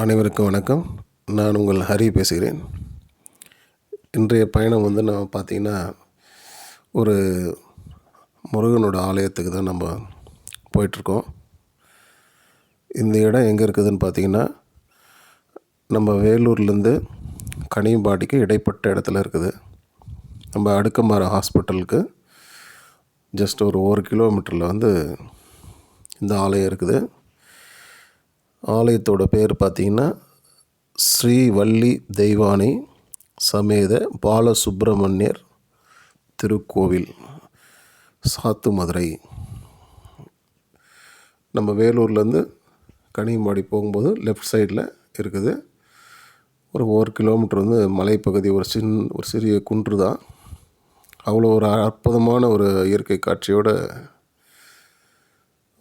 அனைவருக்கும் வணக்கம். நான் உங்கள் ஹரி பேசுகிறேன். இன்றைய பயணம் வந்து நம்ம பார்த்திங்கன்னா ஒரு முருகனோட ஆலயத்துக்கு தான் நம்ம போயிட்டுருக்கோம். இந்த இடம் எங்கே இருக்குதுன்னு பார்த்திங்கன்னா நம்ம வேலூர்லேருந்து கனியம்பாடிக்கு இடைப்பட்ட இடத்துல இருக்குது. நம்ம அடுக்கமரம் ஹாஸ்பிட்டலுக்கு ஜஸ்ட் ஒரு ஒரு கிலோமீட்டரில் வந்து இந்த ஆலயம் இருக்குது. ஆலயத்தோட பேர் பார்த்திங்கன்னா ஸ்ரீ வள்ளி தெய்வானை சமேத பாலசுப்பிரமணியர் திருக்கோவில் சாத்து மதுரை. நம்ம வேலூர்லேருந்து கனியம்பாடி போகும்போது லெஃப்ட் சைடில் இருக்குது. ஒரு ஒரு கிலோமீட்டர் வந்து மலைப்பகுதி ஒரு சின் ஒரு சிறிய குன்று தான். அவ்வளோ ஒரு அற்புதமான ஒரு இயற்கை காட்சியோட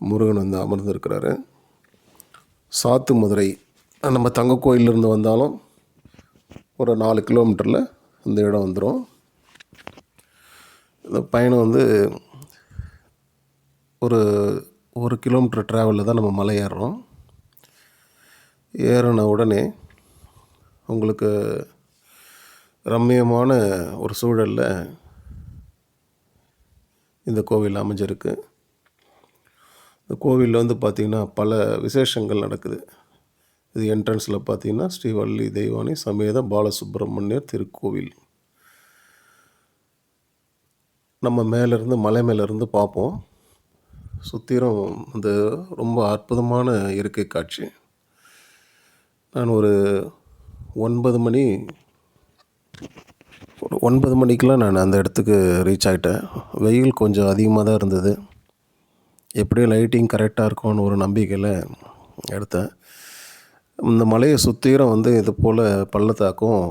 முருகன் வந்து அமர்ந்திருக்கிறாரு. சாத்து மதுரை நம்ம தங்க கோயிலிருந்து வந்தாலும் ஒரு நாலு கிலோமீட்டரில் இந்த இடம் வந்துடும் இந்த பயணம் வந்து ஒரு ஒரு கிலோமீட்டர் ட்ராவலில் தான் நம்ம மலை ஏறுறோம் ஏறின உடனே உங்களுக்கு ரம்மியமான ஒரு சூழலில் இந்த கோவில் அமைஞ்சிருக்கு. இந்த கோவிலில் வந்து பார்த்திங்கன்னா பல விசேஷங்கள் நடக்குது. இது என்ட்ரன்ஸில் பார்த்தீங்கன்னா ஸ்ரீவள்ளி தெய்வானை சமேத பாலசுப்ரமணியர் திருக்கோவில். நம்ம மேலேருந்து மலை மேலேருந்து பார்ப்போம் சுற்றிலும் அந்த ரொம்ப அற்புதமான இயற்கை காட்சி. நான் ஒரு ஒன்பது மணி ஒரு ஒன்பது மணிக்கெலாம் நான் அந்த இடத்துக்கு ரீச் ஆகிட்டேன் வெயில் கொஞ்சம் அதிகமாக தான் இருந்தது. எப்படியும் லைட்டிங் கரெக்டாக இருக்கும்னு ஒரு நம்பிக்கையில் எடுத்தேன். இந்த மலையை சுற்றிலும் வந்து இது போல் பள்ளத்தாக்கும்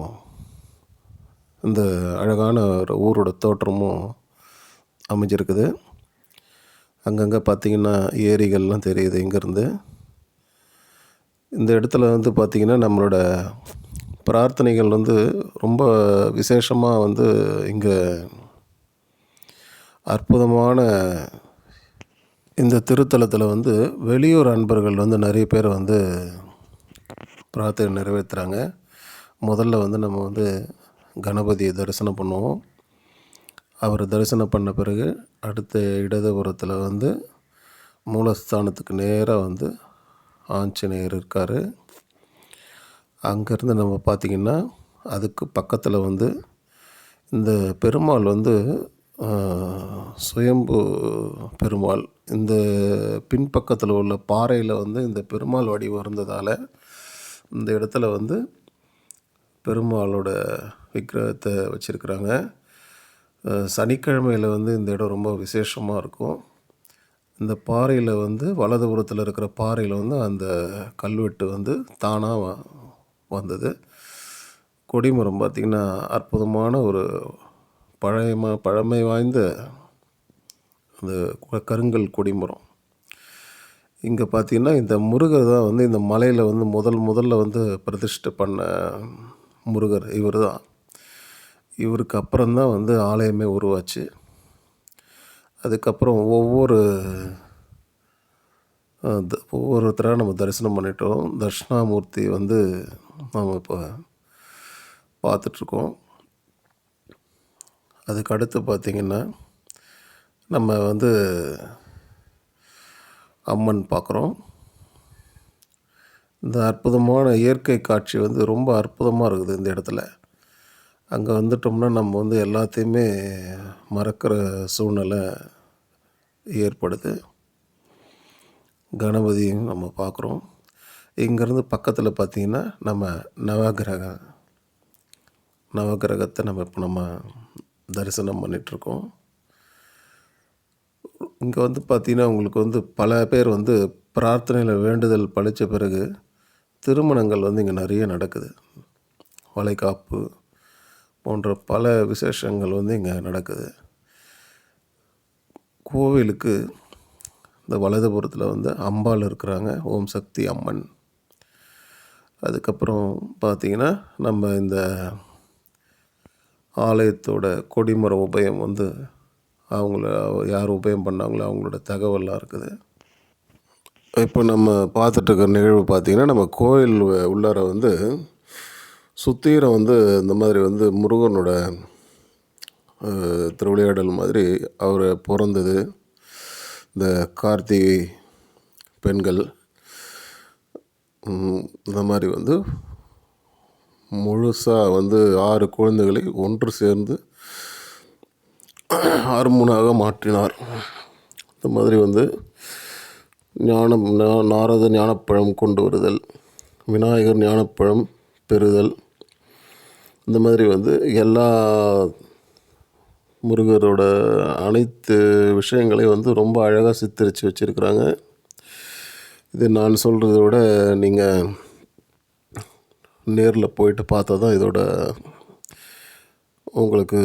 இந்த அழகான ஒரு ஊரோட தோற்றமும் அமைஞ்சிருக்குது. அங்கங்கே பார்த்திங்கன்னா ஏரிகள்லாம் தெரியுது இங்கேருந்து. இந்த இடத்துல வந்து பார்த்திங்கன்னா நம்மளோட பிரார்த்தனைகள் வந்து ரொம்ப விசேஷமாக வந்து இங்கே அற்புதமான இந்த திருத்தலத்தில் வந்து வெளியூர் அன்பர்கள் வந்து நிறைய பேர் வந்து பிரார்த்தனை நிறைவேற்றுறாங்க முதல்ல வந்து நம்ம வந்து கணபதியை தரிசனம் பண்ணுவோம். அவர் தரிசனம் பண்ண பிறகு அடுத்த இடதுபுறத்தில் வந்து மூலஸ்தானத்துக்கு நேராக வந்து ஆஞ்சநேயர் இருக்கார். அங்கேருந்து நம்ம பார்த்திங்கன்னா அதுக்கு பக்கத்தில் வந்து இந்த பெருமாள் வந்து சுயம்பு பெருமாள் இந்த பின்பக்கத்தில் உள்ள பாறையில் வந்து இந்த பெருமாள் வடிவம் இருந்ததால் இந்த இடத்துல வந்து பெருமாளோட விக்கிரகத்தை வச்சுருக்குறாங்க. சனிக்கிழமையில் வந்து இந்த இடம் ரொம்ப விசேஷமாக இருக்கும். இந்த பாறையில் வந்து வலதுபுறத்தில் இருக்கிற பாறையில் வந்து அந்த கல்வெட்டு வந்து தானாக வந்தது. கொடிமரம் பார்த்திங்கன்னா அற்புதமான ஒரு பழையமா பழமை வாய்ந்த அந்த கருங்கல் கொடிமரம். இங்கே பார்த்தீங்கன்னா இந்த முருகர் தான் வந்து இந்த மலையில் வந்து முதல் முதல்ல வந்து பிரதிஷ்டை பண்ண முருகர். இவர் தான். இவருக்கு அப்புறம்தான் வந்து ஆலயமே உருவாச்சு. அதுக்கப்புறம் ஒவ்வொரு ஒவ்வொருத்தராக நம்ம தரிசனம் பண்ணிட்டோம். தட்சிணாமூர்த்தி வந்து நாம் இப்போ பார்த்துட்ருக்கோம் அதுக்கு அடுத்து பார்த்திங்கன்னா நம்ம வந்து அம்மன் பார்க்குறோம். இந்த அற்புதமான இயற்கை காட்சி வந்து ரொம்ப அற்புதமாக இருக்குது இந்த இடத்துல. அங்கே வந்துட்டோம்னா நம்ம வந்து எல்லாத்தையுமே மறக்கிற சூழ்நிலை ஏற்படுது. கணபதியும் நம்ம பார்க்குறோம். இங்கேருந்து பக்கத்தில் பார்த்திங்கன்னா நம்ம நவகிரக நவகிரகத்தை நம்ம இப்போ நம்ம தரிசனம் பண்ணிகிட்ருக்கோம் இங்கே வந்து பார்த்திங்கன்னா உங்களுக்கு வந்து பல பேர் வந்து பிரார்த்தனையில் வேண்டுதல் பழித்த பிறகு திருமணங்கள் வந்து இங்கே நிறைய நடக்குது. வளைகாப்பு போன்ற பல விசேஷங்கள் வந்து இங்கே நடக்குது. கோவிலுக்கு இந்த வலதுபுறத்தில் வந்து அம்பாள் இருக்கிறாங்க. ஓம் சக்தி அம்மன். அதுக்கப்புறம் பார்த்திங்கன்னா நம்ம இந்த ஆலயத்தோட கொடிமர உபயம் வந்து அவங்கள யார் உபயம் பண்ணாங்களோ அவங்களோட தகவல்லாம் இருக்குது. இப்போ நம்ம பார்த்துட்ருக்க நிகழ்வு பார்த்திங்கன்னா நம்ம கோயில் உள்ளார வந்து சுத்தீரம் வந்து இந்த மாதிரி வந்து முருகனோட திருவிளையாடல் மாதிரி அவர் பிறந்தது. இந்த கார்த்திகை பெண்கள் இந்த மாதிரி வந்து முழுசாக வந்து ஆறு குழந்தைகளை ஒன்று சேர்ந்து ஹார்மோனாக மாற்றினார்? இந்த மாதிரி வந்து ஞானம் நாரத ஞானப்பழம் கொண்டு வருதல் விநாயகர் ஞானப்பழம் பெறுதல். இந்த மாதிரி வந்து எல்லா முருகரோட அனைத்து விஷயங்களையும் வந்து ரொம்ப அழகாக சித்தரித்து வச்சுருக்குறாங்க. இது நான் சொல்கிறத விட நீங்கள் நேரில் போயிட்டு பார்த்தா தான் இதோட உங்களுக்கு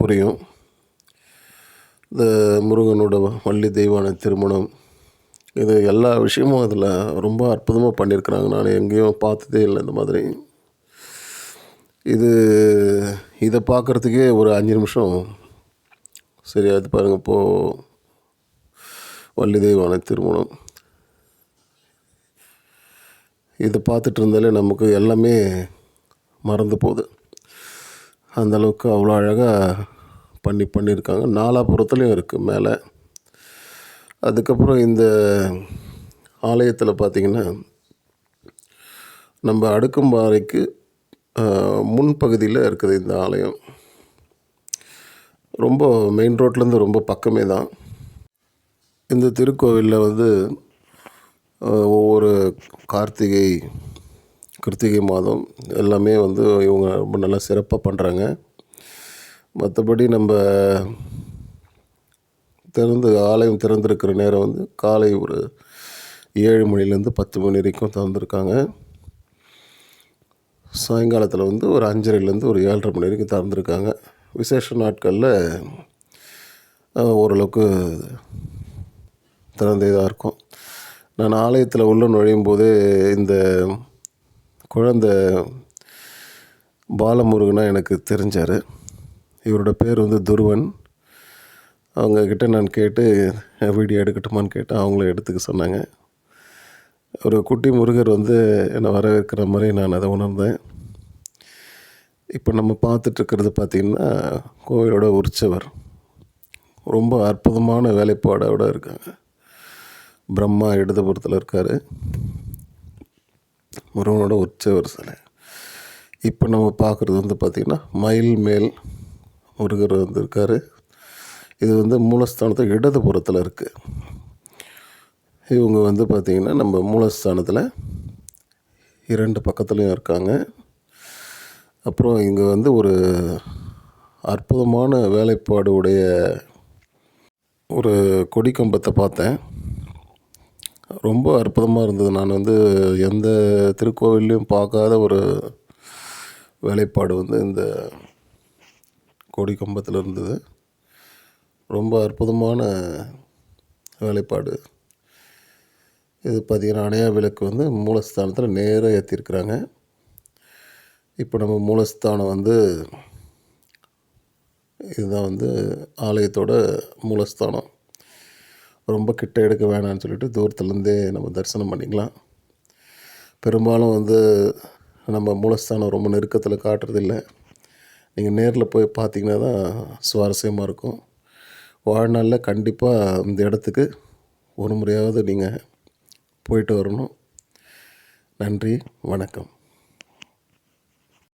புரியும். இந்த முருகனோட வள்ளி தெய்வான திருமணம் இது எல்லா விஷயமும் அதில் ரொம்ப அற்புதமாக பண்ணியிருக்கிறாங்க. நான் எங்கேயும் பார்த்ததே இல்லை இந்த மாதிரி. இது இதை பார்க்குறதுக்கே ஒரு அஞ்சு நிமிஷம். சரி அது பாருங்கள் இப்போது வள்ளி தெய்வான திருமணம். இதை பார்த்துட்டு இருந்தாலே நமக்கு எல்லாமே மறந்து போகுது. அந்தளவுக்கு அவ்வளோ அழகாக பண்ணி பண்ணியிருக்காங்க. நாலாபுரத்துலேயும் இருக்குது மேலே. அதுக்கப்புறம் இந்த ஆலயத்தில் பார்த்திங்கன்னா நம்ம அடுக்கும்பாறைக்கு முன்பகுதியில் இருக்குது இந்த ஆலயம். ரொம்ப மெயின் ரோட்லேருந்து ரொம்ப பக்கமே தான். இந்த திருக்கோவிலில் வந்து ஒவ்வொரு கார்த்திகை கிருத்திகை மாதம் எல்லாமே வந்து இவங்க ரொம்ப நல்லா சிறப்பாக பண்ணுறாங்க மற்றபடி நம்ம திறந்து ஆலயம் திறந்திருக்கிற நேரம் வந்து காலை ஒரு ஏழு மணிலேருந்து பத்து மணி வரைக்கும் திறந்துருக்காங்க. சாயங்காலத்தில் வந்து ஒரு அஞ்சரைலேருந்து ஒரு ஏழரை மணி வரைக்கும் திறந்துருக்காங்க. விசேஷ நாட்களில் ஓரளவுக்கு திறந்தே தான் இருக்கும். நான் ஆலயத்தில் உள்ள நுழையும் போதே இந்த குழந்த பாலமுருகனாக எனக்கு தெரிஞ்சார். இவரோட பேர் வந்து துருவன். அவங்கக்கிட்ட நான் கேட்டு வீடியோ எடுக்கட்டுமான்னு கேட்டேன் அவங்களும் எடுத்துக்க சொன்னாங்க. ஒரு குட்டி முருகர் வந்து என்னை வரவேற்கிற மாதிரி நான் அதை உணர்ந்தேன். இப்போ நம்ம பார்த்துட்ருக்கிறது பார்த்திங்கன்னா கோவிலோட உற்சவர். ரொம்ப அற்புதமான வேலைப்பாடோடு இருக்காங்க. பிரம்மா இடதுபுறத்தில் இருக்கார். முருகனோட உற்சவர் சிலை. இப்போ நம்ம பார்க்குறது வந்து பார்த்திங்கன்னா மயில் மேல் முருகர் வந்து இருக்கார் இது வந்து மூலஸ்தானத்தில் இடதுபுறத்தில் இருக்குது இவங்க வந்து பார்த்திங்கன்னா நம்ம மூலஸ்தானத்தில் இரண்டு பக்கத்துலேயும் இருக்காங்க. அப்புறம் இங்கே வந்து ஒரு அற்புதமான வேலைப்பாடு உடைய ஒரு கொடி கம்பத்தை பார்த்தேன். ரொம்ப அற்புதமாக இருந்தது. நான் வந்து எந்த திருக்கோவில்லையும் பார்க்காத ஒரு வேலைப்பாடு வந்து இந்த கொடி கம்பத்தில் இருந்தது. ரொம்ப அற்புதமான வேலைப்பாடு. இது பார்த்திங்கன்னா அணையா விளக்கு வந்து மூலஸ்தானத்தில் நேராக ஏற்றிருக்கிறாங்க இப்போ நம்ம மூலஸ்தானம் வந்து இதுதான் வந்து ஆலயத்தோட மூலஸ்தானம். ரொம்ப கிட்ட எடுக்க வேணாம்னு சொல்லிட்டு தூரத்துலேருந்தே நம்ம தரிசனம் பண்ணிக்கலாம். பெரும்பாலும் வந்து நம்ம மூலஸ்தானம் ரொம்ப நெருக்கத்தில் காட்டுறதில்லை. நீங்கள் நேரில் போய் பார்த்தீங்கன்னா தான் சுவாரஸ்யமாக இருக்கும். வாழ்நாளில் கண்டிப்பாக இந்த இடத்துக்கு ஒரு முறையாவது நீங்கள் போயிட்டு வரணும். நன்றி வணக்கம்.